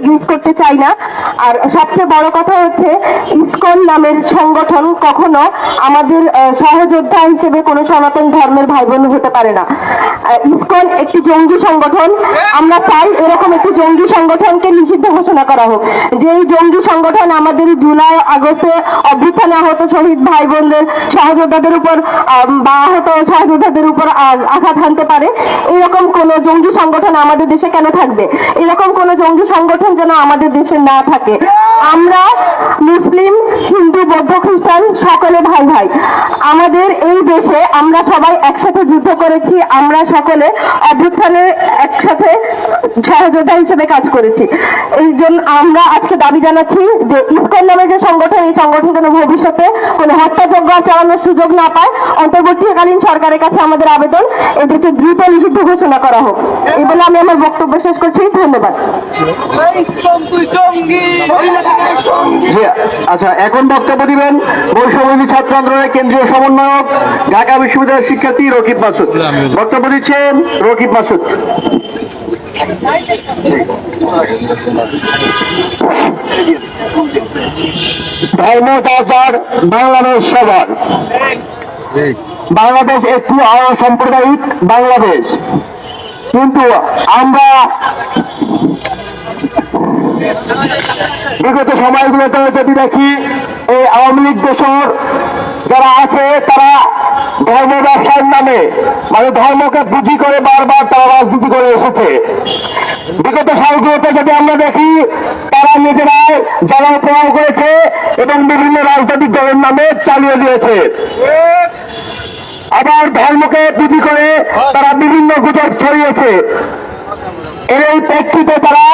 Use করতে চাই না। আর সবচেয়ে বড় কথা হচ্ছে ইসকন নামের সংগঠন কখনো আমাদের সহযোদ্ধা হিসেবে কোনো সনাতন ধর্মের ভাই বোন হতে পারে না। আহ, ইসকন একটি জঙ্গি সংগঠন। আমরা চাই এরকম একটি জঙ্গি সংগঠনকে নিষিদ্ধ ঘোষণা করা হোক। যে এই জঙ্গি সংগঠন আমাদের জুলাই, আগস্টে অভ্যুত্থানে আহত শহীদ ভাই বোনদের সহযোদ্ধাদের উপর বা আহত সহযোদ্ধাদের উপর আঘাত হানতে পারে, এরকম কোন জঙ্গি সংগঠন আমাদের দেশে কেন থাকবে? এরকম কোন জঙ্গি সংগঠন যেন আমাদের দেশে না থাকে। আমরা মুসলিম, হিন্দু, বৌদ্ধ, খ্রিস্টান সকলে ভাই ভাই আমাদের এই দেশে আমরা সবাই একসাথে যুদ্ধ করেছি আমরা সকলে অভ্যুত্থানে একসাথে সহযোদ্ধা হিসেবে কাজ করেছি। এই জন্য আমরা আজকে দাবি জানাচ্ছি যে ইসকন নামে যে সংগঠন এই সংগঠন যেন ভবিষ্যতে কোনো হত্যাযজ্ঞ চালানোর সুযোগ না পায় অন্তর্বর্তীকালীন সরকারের কাছে আমাদের আবেদন এদেরকে দ্রুত নিষিদ্ধ ঘোষণা করা হোক। এই বলে আমি আমার বক্তব্য শেষ করছি। ধন্যবাদ। আচ্ছা এখন বক্তব্য দিবেন বৈষম্যী ছাত্র আন্দোলনের কেন্দ্রীয় সমন্বয়ক ঢাকা বিশ্ববিদ্যালয়ের শিক্ষার্থী রকিব মাসুদ। বক্তব্য দিচ্ছেন রকিব মাসুদ। বাংলাদেশ সবার। বাংলাদেশ একটি বাংলাদেশ। কিন্তু আমরা বিগত সময়গুলোতে যদি দেখি, এই আওয়ামী লীগ দোষর যারা আছে, তারা ধর্ম ব্যবসার নামে মানে ধর্মকে পুঁজি করে বারবার তারা রাজনীতি করে এসেছে। বিগত সালগুলোতে যদি আমরা দেখি, তারা নিজেরাই প্রয়োগ করেছে এবং বিভিন্ন রাজনৈতিক দলের নামে চালিয়ে দিয়েছে। আবার ধর্মকে পুঁজি করে তারা বিভিন্ন গুজব ছড়িয়েছে। এর এই প্রেক্ষিতে তারা,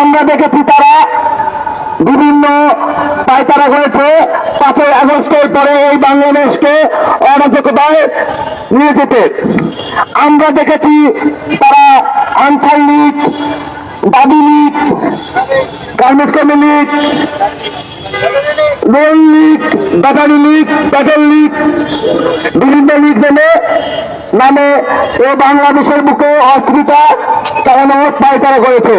আমরা দেখেছি তারা বিভিন্ন পায়তারা করেছে পাঁচই আগস্টের পরে এই বাংলাদেশকে অরাজকতায় নিয়ে যেতে। আমরা দেখেছি তারা আনসার লীগ দাবি লীগ, গার্মেন্টস কর্মী league, rail league battery league Patel league, বিভিন্ন লীগ নামে বাংলাদেশের বুকে অস্ত্রিতা চালানোর পায়তারা করেছে।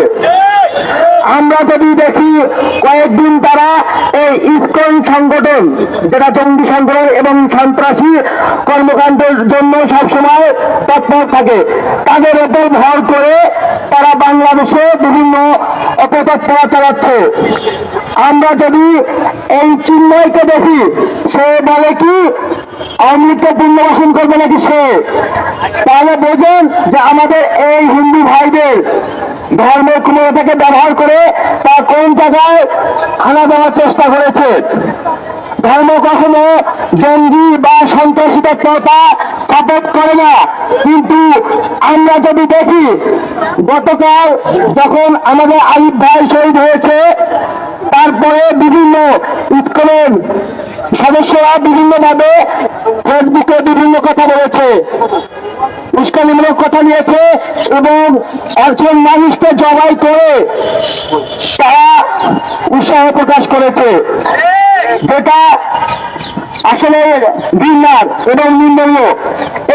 আমরা যদি দেখি, কয়েকদিন তারা এই ইসকন সংগঠন, যেটা জঙ্গি সংগঠন এবং সন্ত্রাসী কর্মকাণ্ডের জন্য সবসময় তৎপর থাকে, তাদের ওপর ভর করে তারা বাংলাদেশে বিভিন্ন অপতৎপরা চালাচ্ছে। আমরা যদি এই চিন্ময়কে দেখি, সে বলে কি অমৃত পুণ্যবাসন করবে নাকি সে? তাহলে বোঝেন যে আমাদের এই হিন্দু ভাইদের ধর্মের ক্ষমতাকে ব্যবহার করে তা কোন জায়গায় খানা দেওয়ার চেষ্টা করেছে? ধর্ম কখনো জঙ্গি বা সন্ত্রাসী তৎপরতা সাপোর্ট করে না। কিন্তু আমরা যদি দেখি, গতকাল যখন আমাদের আলিফ ভাই শহীদ হয়েছে, তারপরে বিভিন্ন স্কুলের সদস্যরা বিভিন্নভাবে ফেসবুকে বিভিন্ন কথা বলেছে, উস্কানিমূলক কথা নিয়েছে এবং একজন মানুষকে জবাই করে তারা উৎসাহ প্রকাশ করেছে। যেটা আসলে ঘৃণার এবং নিন্দনীয়।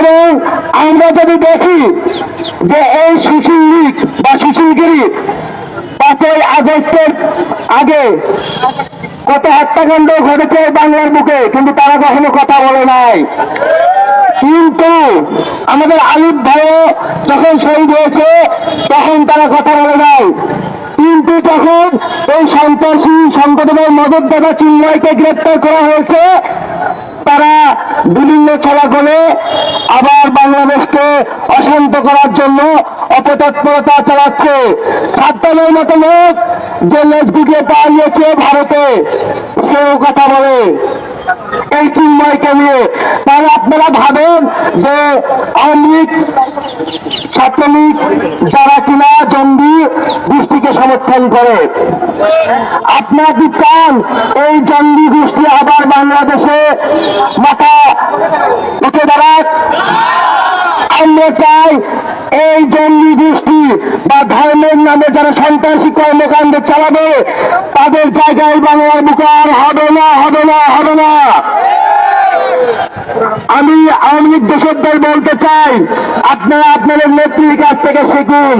এবং আমরা যদি দেখি যে এই সুশীল লীগ বা সুশীলগিরি পাঁচই আগস্টের আগে কত হত্যাকাণ্ড ঘটেছে বাংলার বুকে, কিন্তু তারা কখনো কথা বলে নাই। কিন্তু আমাদের আলিফ ভাইও যখন শহীদ হয়েছে, তখন তারা কথা বলে নাই। কিন্তু যখন এই সন্ত্রাসী সংগঠনের মদতদাতা চিন্ময়কে গ্রেপ্তার করা হয়েছে, তারা বিভিন্ন চলাচলে আবার বাংলাদেশকে অশান্ত করার জন্য অপতৎপরতা চালাচ্ছে। সাতটানের মতো লোক যে লেজগুকে পালিয়েছে ভারতে। কথা বলে। এই চিন্ময়কে নিয়ে। তাহলে আপনারা ভাবেন যে ছাত্রলীগ যারা কিনা জঙ্গি গোষ্ঠীকে সমর্থন করে। আপনারা কি চান এই জঙ্গি গোষ্ঠী আবার বাংলাদেশে মাথা উঠে দাঁড়াক আমরা চাই এই গোষ্ঠী বা ধর্মের নামে যারা সন্ত্রাসী কর্মকাণ্ড চালাবে, তাদের জায়গায় বাংলার বুকে আর হবে না হবে না হবে না। আমি আওয়ামী লীগ দেশের বলতে চাই, আপনারা আপনাদের নেত্রীর কাছ থেকে শিখুন।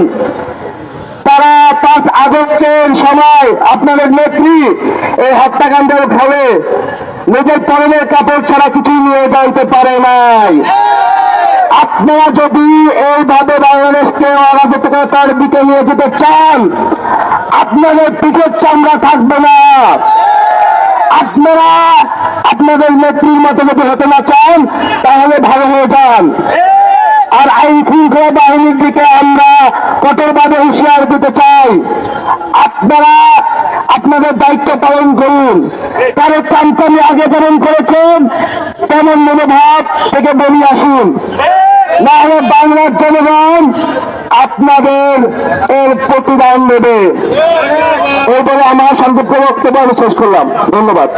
তারা পাঁচ আগস্টের সময় আপনাদের নেত্রী এই হত্যাকাণ্ডের ফলে নিজের পরনের কাপড় ছাড়া কিছুই নিয়ে যাইতে পারে নাই। আপনারা যদি এইভাবে বাংলাদেশকে অরাজকতার দিকে নিয়ে যেতে চান, আপনাদের পিঠের চামড়া থাকবে না। আপনারা আপনাদের নেত্রীর মতো যদি হতে না চান, তাহলে ভালো হয়ে যান। আর আইন শৃঙ্খলা বাহিনীর দিকে আমরা কঠোরভাবে হুঁশিয়ার দিতে চাই। আপনারা আপনাদের দায়িত্ব পালন করুন। কারও চামচামি আগে পালন করেছেন, তেমন মনোভাব থেকে বেরিয়ে আসুন। না হলে বাংলার জনগণ আপনাদের এর প্রতিদান দেবে। এরপরে আমার সংক্ষিপ্ত বক্তব্য আমি শেষ করলাম। ধন্যবাদ।